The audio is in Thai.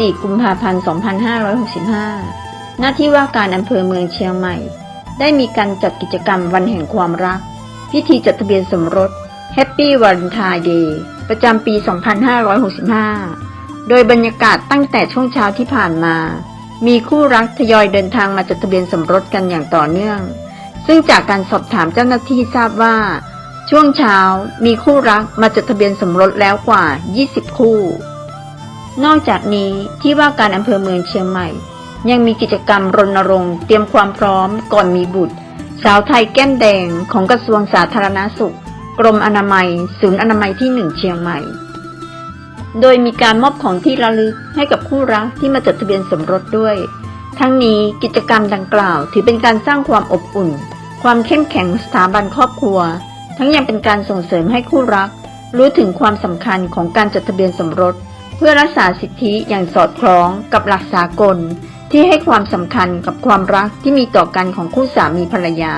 4 กุมภาพันธ์ 2565 หน้าที่ว่าการอำเภอเมืองเชียงใหม่ ได้มีการจัดกิจกรรมวันแห่งความรัก พิธีจดทะเบียนสมรส Happy Valentine Day ประจำปี 2565 โดยบรรยากาศตั้งแต่ช่วงเช้าที่ผ่านมา มีคู่รักทยอยเดินทางมาจดทะเบียนสมรสกันอย่างต่อเนื่อง ซึ่งจากการสอบถามเจ้าหน้าที่ทราบว่า ช่วงเช้ามีคู่รักมาจดทะเบียนสมรสแล้วกว่า 20 คู่ นอกจากนี้ที่ว่าการอำเภอเมืองเชียงใหม่ ยังมีกิจกรรมรณรงค์เตรียมความพร้อมก่อนมีบุตร สาวไทยแก้มแดงของกระทรวงสาธารณาสุข กรมอนามัย ศูนย์อนามัยที่หนึ่งเชียงใหม่ โดยมีการมอบของที่ระลึกให้กับคู่รักที่มาจดทะเบียนสมรสด้วย ทั้งนี้กิจกรรมดังกล่าว ถือเป็นการสร้างความอบอุ่น ความเข้มแข็งสถาบันครอบครัว ทั้งยังเป็นการส่งเสริมให้คู่รัก รู้ถึงความสำคัญของการจดทะเบียนสมรส พื่อรักษาสิทธิอย่างสอดคล้องกับหลักสากล ที่ให้ความสำคัญกับความรักที่มีต่อกันของคู่สามีภรรยา